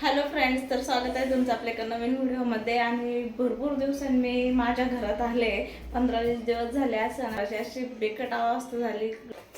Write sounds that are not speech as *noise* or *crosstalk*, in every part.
Hello friends तर स्वागत आहे तुमचं आपल्या एका नवीन व्हिडिओमध्ये. आणि भरपूर दिवसांनी मी माझ्या घरात आले. पंधरा वीस दिवस झाले असं. अशी बेकट अवस्था झाली.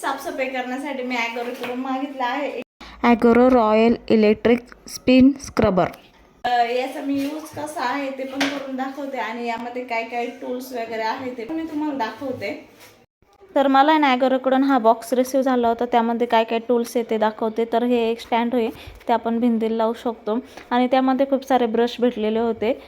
साफसफाई करण्यासाठी मी ॲगोरीकडून मागितलं आहे. Agaro royal electric spin scrubber याचा मी यूज कसा आहे ते पण करून दाखवते. आणि यामध्ये काय काय टूल्स वगैरे आहे ते पण मी तुम्हाला दाखवते. तर मला ना हा बॉक्स रिसीव झाला होता. त्यामध्ये काय काय टूल्स येते दाखवते. तर हे एक स्टँड होईल ते आपण भिंतीला लावू शकतो. आणि त्यामध्ये खूप सारे ब्रश भेटलेले होते.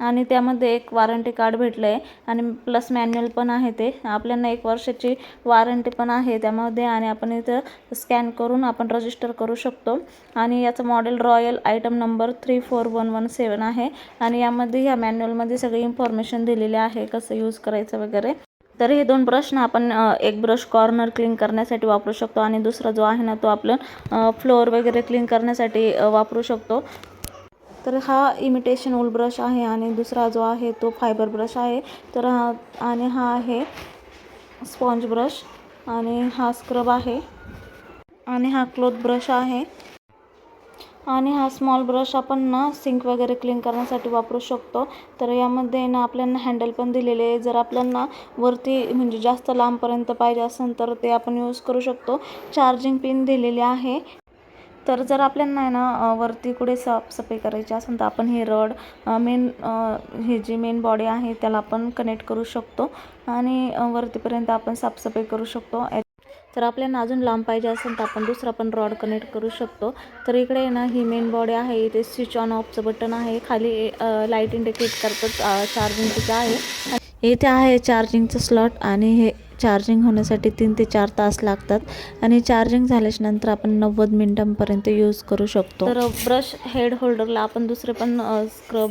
आणि त्यामध्ये एक वॉरंटी कार्ड भेटलं आहे आणि प्लस मॅन्युअल पण आहे ते. आपल्याला एक वर्षाची वॉरंटी पण आहे त्यामध्ये. आणि आपण इथं स्कॅन करून आपण रजिस्टर करू शकतो. आणि याचं model royal item number three four one one seven आहे. आणि यामध्ये ह्या मॅन्युअलमध्ये सगळी इन्फॉर्मेशन दिलेली आहे. कसं यूज करायचं वगैरे. तर हे दोन ब्रश ना आपण एक ब्रश कॉर्नर क्लीन करण्यासाठी वापरू शकतो आणि दुसरा जो आहे ना तो आपलं फ्लोअर वगैरे क्लीन करण्यासाठी वापरू शकतो. तर हा इमिटेशन वूल ब्रश आहे आणि दुसरा जो आहे तो फायबर ब्रश आहे. तर हा आणि हा आहे स्पॉन्ज ब्रश आणि हा स्क्रब आहे. आणि हा क्लोथ ब्रश आहे. आणि हा स्मॉल ब्रश आपण ना सिंक वगैरे क्लीन करण्यासाठी वापरू शकतो. तर यामध्ये ना आपल्याला हँडल पण दिलेले आहे. जर आपल्याला वरती म्हणजे जास्त लांबपर्यंत पाहिजे असेल तर ते आपण यूज करू शकतो. चार्जिंग पिन दिलेली आहे. तर जर आपल्याला आहे ना वरती कुठे साफसफाई करायची असेल तर आपण हे रड मेन ही जी मेन बॉडी आहे त्याला आपण कनेक्ट करू शकतो. आणि वरतीपर्यंत आपण साफसफाई करू शकतो. तर आपल्याला अजून लांब पाहिजे असेल तर आपण दुसरा पण रॉड कनेक्ट करू शकतो. तर इकडे ना ही मेन बॉडी आहे. इथे स्विच ऑन ऑफचं बटन आहे. खाली लाइट इंडिकेट करतं चार्जिंगचं आहे. इथे आहे चार्जिंगचं स्लॉट आणि हे चार्जिंग होण्यासाठी तीन ते चार तास लागतात आणि चार्जिंग झाल्याच्यानंतर आपण नव्वद मिनिटांपर्यंत यूज करू शकतो. तर ब्रश हेड होल्डरला आपण दुसरे पण स्क्रब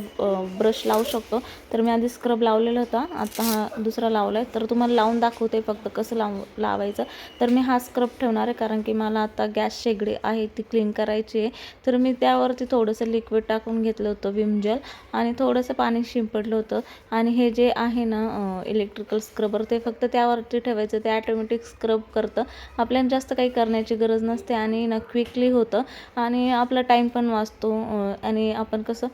ब्रश लावू शकतो. तर मी आधी स्क्रब लावलेला होता आता हा दुसरा लावला आहे तर तुम्हाला लावून दाखवते फक्त कसं लाव लावायचं. तर मी हा स्क्रब ठेवणार आहे कारण की मला आता गॅस शेगडी आहे ती क्लीन करायची आहे. तर मी त्यावरती थोडंसं लिक्विड टाकून घेतलं होतं विमजल आणि थोडंसं पाणी शिंपडलं होतं. आणि हे जे आहे ना इलेक्ट्रिकल स्क्रबर ते फक्त त्यावरती ठेवायचं ते ॲटोमॅटिक स्क्रब करतं. आपल्याला जास्त काही करण्याची गरज नसते आणि ना क्विकली होतं. आणि आपला टाईम पण वाचतो. आणि आपण कसं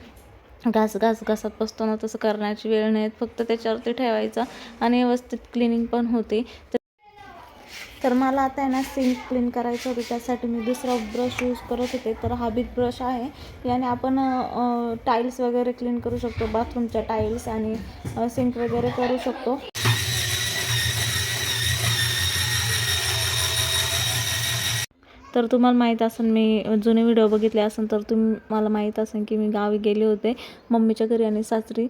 घास घास घासत बसतो ना तसं करण्याची वेळ नाही. फक्त त्याच्यावरती ठेवायचं आणि व्यवस्थित क्लिनिंग पण होते. तर तर मला आता आहे ना सिंक क्लीन करायचं होतं. त्यासाठी मी दुसरा ब्रश यूज करत होते. तर हा बिग ब्रश आहे. याने आपण टाईल्स वगैरे क्लीन करू शकतो. बाथरूमच्या टाईल्स आणि सिंक वगैरे करू शकतो. तर तुम्हाला माहीत असेल मी जुने व्हिडिओ बघितले असेल तर तुम्ही मला माहीत असेल की मी गावी गेले होते मम्मीच्या घरी आणि सासरी.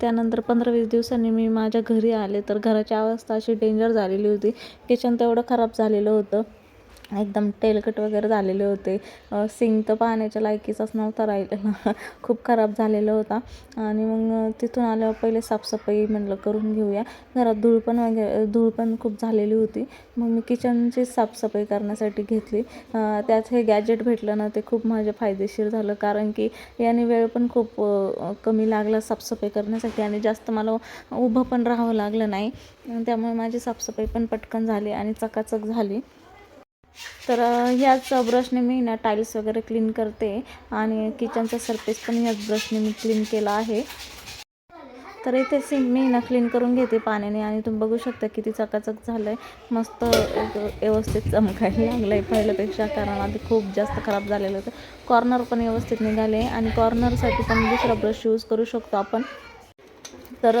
त्यानंतर पंधरा वीस दिवसांनी मी माझ्या घरी आले तर घराची अवस्था अशी डेंजर झालेली होती. किचन तेवढं खराब झालेलं होतं. एकदम तेलकट वगैरे झालेले होते. सिंग तर पाहण्याच्या लायकीचाच नव्हता राहिलेला. *laughs* खूप खराब झालेला होता. आणि मग तिथून आल्यावर पहिले साफसफाई म्हटलं करून घेऊया. घरात धूळ पण वगैरे धूळ पण खूप झालेली होती. मग मी किचनची साफसफाई करण्यासाठी घेतली. त्यात हे गॅजेट भेटलं ना ते खूप माझ्या फायदेशीर झालं. कारण की याने वेळ पण खूप कमी लागला साफसफाई करण्यासाठी आणि जास्त मला उभं पण राहावं लागलं नाही. त्यामुळे माझी साफसफाई पण पटकन झाली आणि चकाचक झाली. तर ह्याच ब्रशने मी ना टाईल्स वगैरे क्लीन करते आणि किचनचा सरफेस पण ह्याच ब्रशने मी क्लीन केला आहे. तर इथे सिंक मी ना क्लीन करून घेते पाण्याने आणि तुम्ही बघू शकता किती चकाचक झालं आहे मस्त व्यवस्थित चमकायला लागलं आहे पहिल्यापेक्षा कारण आधी खूप जास्त खराब झालेलं होतं. कॉर्नर पण व्यवस्थित निघाले आणि कॉर्नरसाठी पण दुसरा ब्रश यूज करू शकतो आपण. तर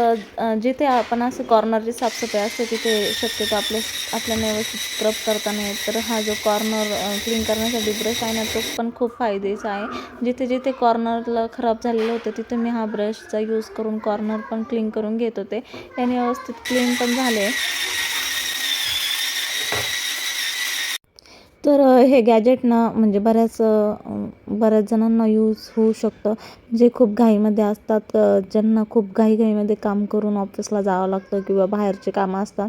जिथे आपण असं कॉर्नरची साफसफाई असते तिथे शक्यतो आपल्या आपल्याला व्यवस्थित स्क्रब करता नाही येत. तर हा जो कॉर्नर क्लीन करण्यासाठी ब्रश आहे ना तो पण खूप फायद्याचा आहे. जिथे जिथे कॉर्नरला खराब झालेलं होतं तिथे मी हा ब्रशचा यूज करून कॉर्नर पण क्लीन करून घेत होते. याने व्यवस्थित क्लीन पण झाले. तर हे गॅजेट ना म्हणजे बऱ्याच बऱ्याच जणांना यूज होऊ शकतं. जे खूप घाईमध्ये असतात ज्यांना खूप घाईघाईमध्ये काम करून ऑफिसला जावं लागतं किंवा बाहेरचे कामं असतात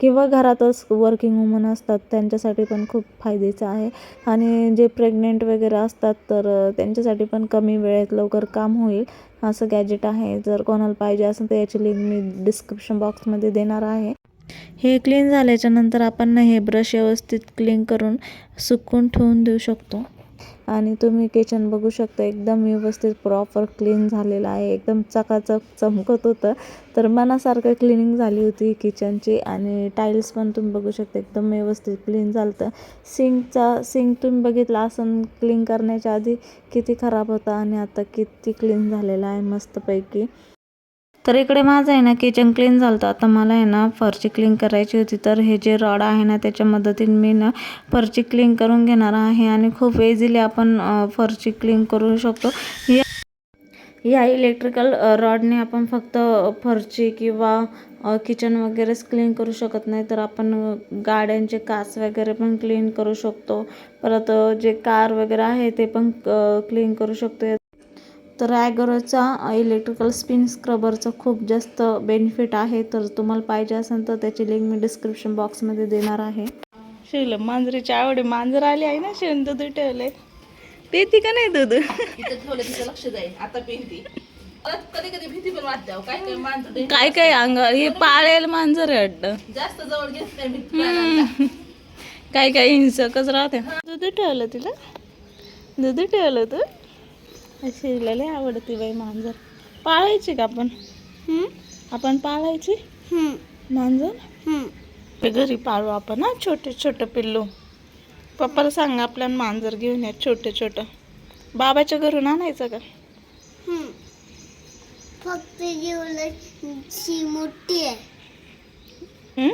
किंवा घरातच वर्किंग वुमन असतात त्यांच्यासाठी पण खूप फायद्याचं आहे. आणि जे प्रेग्नेंट वगैरे असतात तर त्यांच्यासाठी पण कमी वेळेत लवकर काम होईल असं गॅजेट आहे. जर कोणाला पाहिजे असेल तर याची लिंक मी डिस्क्रिप्शन बॉक्समध्ये देणार आहे. हे क्लीन झाल्याच्यानंतर आपण हे ब्रश व्यवस्थित क्लीन करून सुकून ठेवून देऊ शकतो. आणि तुम्ही किचन बघू शकता एकदम व्यवस्थित प्रॉपर क्लीन झालेलं आहे. एकदम चकाचक चमकत होतं. तर मनासारखं क्लिनिंग झाली होती किचनची आणि टाईल्स पण तुम्ही बघू शकता एकदम व्यवस्थित क्लीन झालं होतं सिंकचा सिंक तुम्ही बघितला असं क्लीन करण्याच्या आधी किती खराब होता आणि आता किती क्लीन झालेला आहे मस्तपैकी. तर इकडे माझं आहे ना किचन क्लीन झालं होतं आता मला आहे ना फरची क्लीन करायची होती. तर हे जे रॉड आहे ना त्याच्या मदतीने मी ना फरची क्लीन करून घेणार आहे आणि खूप इझिली आपण फरची क्लीन करू शकतो. या या इलेक्ट्रिकल रॉडने आपण फक्त फरची किंवा किचन वगैरेच क्लीन करू शकत नाही. तर आपण गाड्यांचे काच वगैरे पण क्लीन करू शकतो. परत जे कार वगैरे आहे ते पण क्लीन करू शकतो. तर ॲगोराचा इलेक्ट्रिकल स्पिन स्क्रबरचं खूप जास्त बेनिफिट आहे. तर तुम्हाला पाहिजे असेल तर त्याची लिंक मी डिस्क्रिप्शन बॉक्समध्ये देणार आहे. शिवलं मांजरीची आवडी मांजर आली आहे ना शिवून दूध ठेवले पिती का नाही दूध? तिथं ठेवलं तिचं लक्ष जाईल. आता पेंती. कधी कधी भीती पण वाटते अहो. काय काय काय अंग हे पाळेल मांजर आहे वाटतं. जास्त जवळ घेत नाही. काय काय हिंसकच राहते. दूध ठेवलं तिला? दूध ठेवलं तू? शिवला लय आवडते बाई मांजर. पाळायची का आपण? आपण पाळायची? मांजर? घरी पाळू आपण ना छोटे छोटे पिल्लू. पप्पाला सांग आपल्याला मांजर घेऊन या छोटे छोटं. बाबाच्या घरून आणायचं का? फक्त एवढीशी मोठी आहे?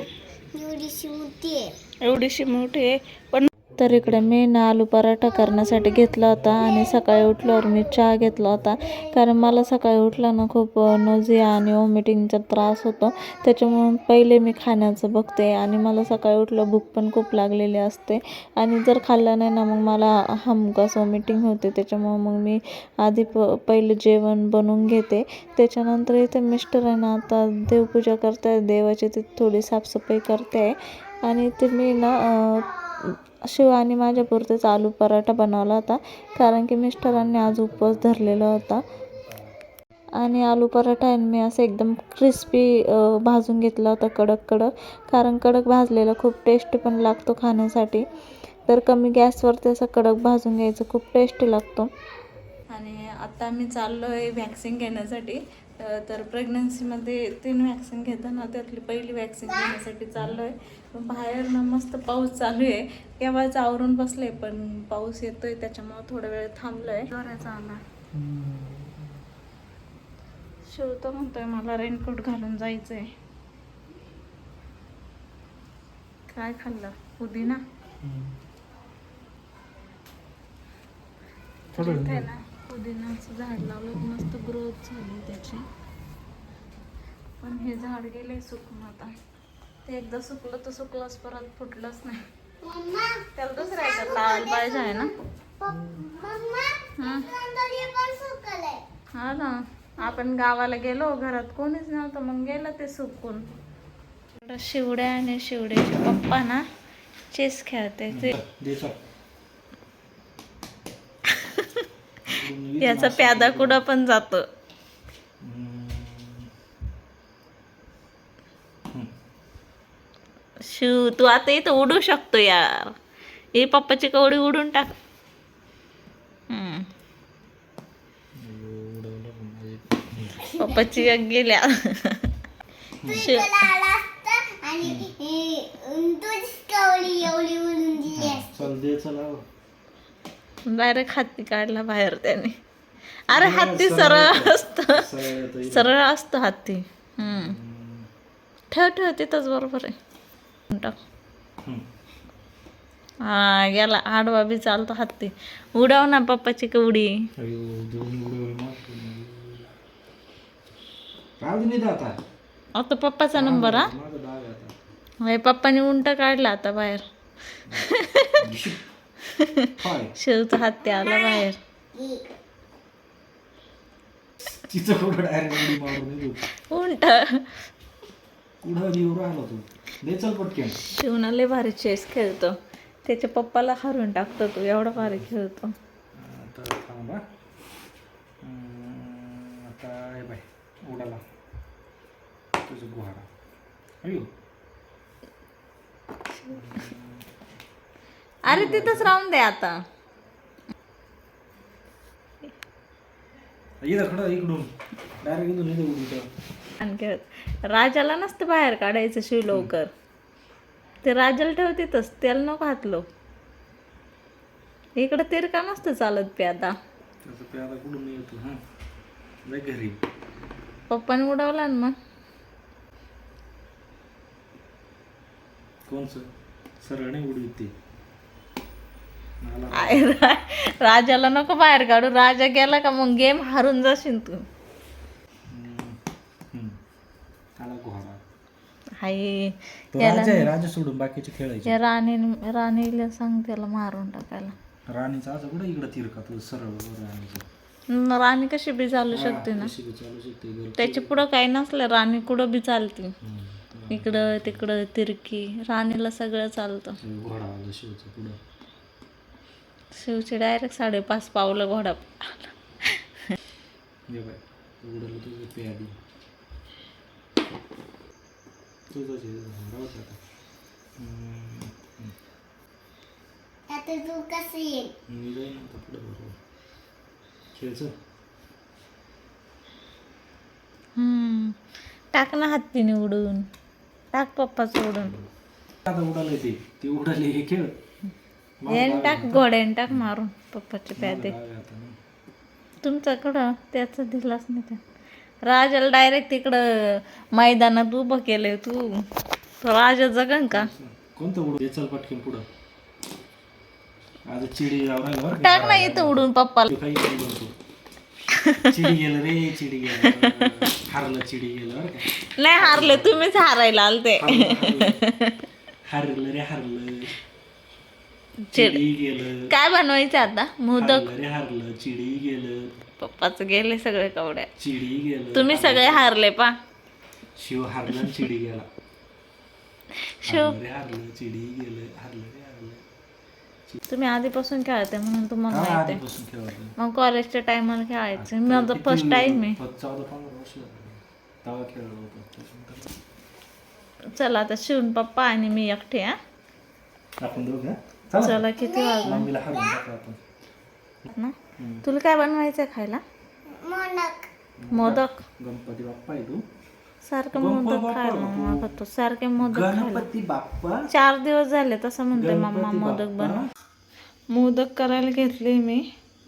एवढीशी मोठी आहे. एवढीशी मोठी आहे. पण तर इकडे मी ना आलू पराठा करण्यासाठी घेतला होता आणि सकाळी उठल्यावर मी चहा घेतला होता. कारण मला सकाळी उठल्यानं ना खूप नोझिया आणि वॉमिटिंगचा त्रास होतो. त्याच्यामुळं पहिले मी खाण्याचं बघते आणि मला सकाळी उठलं भूक पण खूप लागलेली असते. आणि जर खाल्लं नाही ना मग मला हमखास वॉमिटिंग होते. त्याच्यामुळं मग मी आधी प पहिले जेवण बनवून घेते. त्याच्यानंतर इथे मिस्टर आहे ना आता देवपूजा करताय. देवाची ती थोडी साफसफाई करते. आहे आणि ते मी ना अं, शिव आणि माझ्यापुरतेच आलू पराठा बनवला होता कारण की मिस्टरांनी आज उपवास धरलेला होता. आणि आलू पराठा आणि मी असं एकदम क्रिस्पी भाजून घेतला होता कडक कडक कारण कडक भाजलेला खूप टेस्ट पण लागतो खाण्यासाठी. तर कमी गॅसवरती असं कडक भाजून घ्यायचं खूप टेस्टी लागतो. आणि आता मी चाललो आहे व्हॅक्सिन घेण्यासाठी तर प्रेग्नन्सीमध्ये तीन व्हॅक्सिन घेताना त्यातली पहिली व्हॅक्सिन घेण्यासाठी चाललो आहे बाहेर ना मस्त पाऊस चालू आहे. केव्हाच आवरून बसले पण पाऊस येतोय त्याच्यामुळे थोडा वेळ थांबलोय. जोराचा आला. शिव तर म्हणतोय मला रेनकोट घालून जायचंय. काय खाल्लं? पुदिना? ना पुदिनाचं झाड लावलं मस्त ग्रोथ झाली त्याची. पण हे झाड गेले सुकून आता. ते एकदा सुकलं तर सुकलंच परत फुटलंच नाही. मम्मा त्याला दुसऱ्या ह्याच्यात लावायला पाहिजे आहे ना. मम्मा हं. हा ना. आपण गावाला गेलो घरात कोणीच नव्हतं मग गेलं ते सुकून. शिवड्या आणि शिवड्याचे पप्पा ना चेस खेळते. ते *laughs* याचा प्यादा कुठं पण जातो. शिव तू आता इथं उडू शकतो यार. हे पप्पाची कवडी उडून टाक. हम्म. पप्पाची एक गेल्या. शिव हे, चला डायरेक्ट हाती काढला बाहेर त्याने. अरे हत्ती सरळ असतं. सरळ असतं हत्ती हम्म. ठेव ठेव तिथंच बरोबर आहे. टाक. हा गेला आडवा बी चालतो हत्ती. उडव ना पप्पाची कवडी. आता. पप्पाचा नंबर हा? पप्पाने उंट काढला आता बाहेर. शिवचा हत्ती आला बाहेर. उंट. कुठं येऊ राहिला तू. दे चल पटकन शिवना लय भारी चेस खेळतो. त्याच्या पप्पाला हरवून टाकतो तू. एवढा भारी खेळतो. आता थांबा अं, आता हे बाय उडाला. तुझं गुहारा. अयो अरे तिथंच राहून दे आता. इकडून. डायरेक्ट इथून इथं उडून आणखी राजाला नसतं बाहेर काढायचं शिव लवकर. ते राजाला ठेवतेतच त्याला नको हातलो. इकडं तिरका नसतं चालत पे आता त्याचं प्याला कुठून येतो हां? जाय घरी. पप्पाने उडवला ना मग. कोणचं? सरळ नाही उडवीत राजाला नको बाहेर काढू. राजा गेला का मग गेम हारून जाशील तू हम्म. आला घोडा हाय तो राजा आहे राजा सोडून बाकीचे खेळायचे. या राणी राणीला सांग त्याला मारून टाकायला. राणीचा असं कुठं इकडं तिरका तो सरळ राणीचं न राणी कशी बी चालू शकते ना. कशी बी चालू शकते बरं. त्याच्या पुढं काही नसलं राणी कुठं बी चालते. इकडं तिकडं तिरकी राणीला सगळं चालतं. ते घोडा आला शिवचं पुढं. शिवची डायरेक्ट साडेपाच पावलं घोडा ये बाय उडलं तुझं पे आधी तुझंच राहू दे आता हम्म. आता तू कसं येईल? मी जाईन आता पुढं बरोबर. खेळचं? हम्म. टाक ना हत्तीने उडून टाक पप्पाचं उडून आता उडाले ते. ते उडाले हे खेळ. याने टाक घोड्याने टाक मारून पप्पाचे प्यादे. तुमच्याकडं त्याचं दिलाच नाही त्या. राजाला डायरेक्ट तिकडं मैदानात उभं केलंय तू. तो राजा जगन का? कोणतं उडू दे चल पटकन पुढं. आज चिडी जाऊ राहिलं बरं का? टाक ना इथं उडून पप्पाला. तू काही काही बनतो चिडी गेलं रे चिडी गेलं. हारलं चिडी गेलं बरं का? नाही हारले तुम्हीच हारायला आलते. हारलं रे हारलं. चिड. चिडी गेलं. काय बनवायचं आता? मोदक? हारलं रे हारलं. चिडी गेलं. पप्पाचं गेले सगळे कवड्या. चिडी गेलं. तुम्ही सगळे हारले पा. शिव हारलं आणि चिडी गेला. शिव. हारलं रे हारलं चिडी गेलं हारलं रे हारलं. तुम्ही आधीपासून खेळते म्हणून तुम्हाला हा, माहिती आहे. आधीपासून खेळायचं. मग कॉलेजच्या टायमाला खेळायचं. माझं फर्स्ट टाइम आहे. प- चौदा पंधरा वर्ष झाली. तेव्हा खेळलो होतो त्याच्यानंतर चला आता शिवून पप्पा आणि मी एकटे हा. आपण दोघं? चला. चला किती वाजलं? मम्मीला हारून टाकू आपण. ना? तुला काय बनवायचं खायला? मोनक मोदक. गणपती बाप्पा आहे तू. सारखं मोदक खायला मागतो सारखे मोदक गणपती बाप्पा? चार दिवस झाले तसं म्हणते मम्मा मोदक. बनव मोदक करायला घेतले मी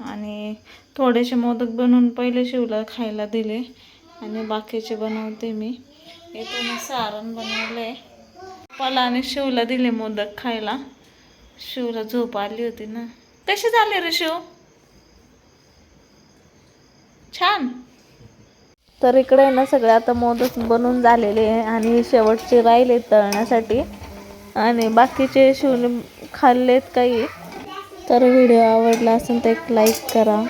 आणि थोडेसे मोदक बनवून पहिले शिवला खायला दिले आणि बाकीचे बनवते मी. इथे मी सारण बनवले पप्पाला आणि शिवला दिले मोदक खायला. शिवला झोप आली होती ना. कसे झाले रे शिव? छान. तर इकडे ना सगळे आता मोदक बनून झालेले आहे आणि शेवटचे राहिले तळण्यासाठी. आणि बाकीचे शिवने खाल्लेत काही. तर व्हिडिओ आवडला असेल तर एक लाईक करा.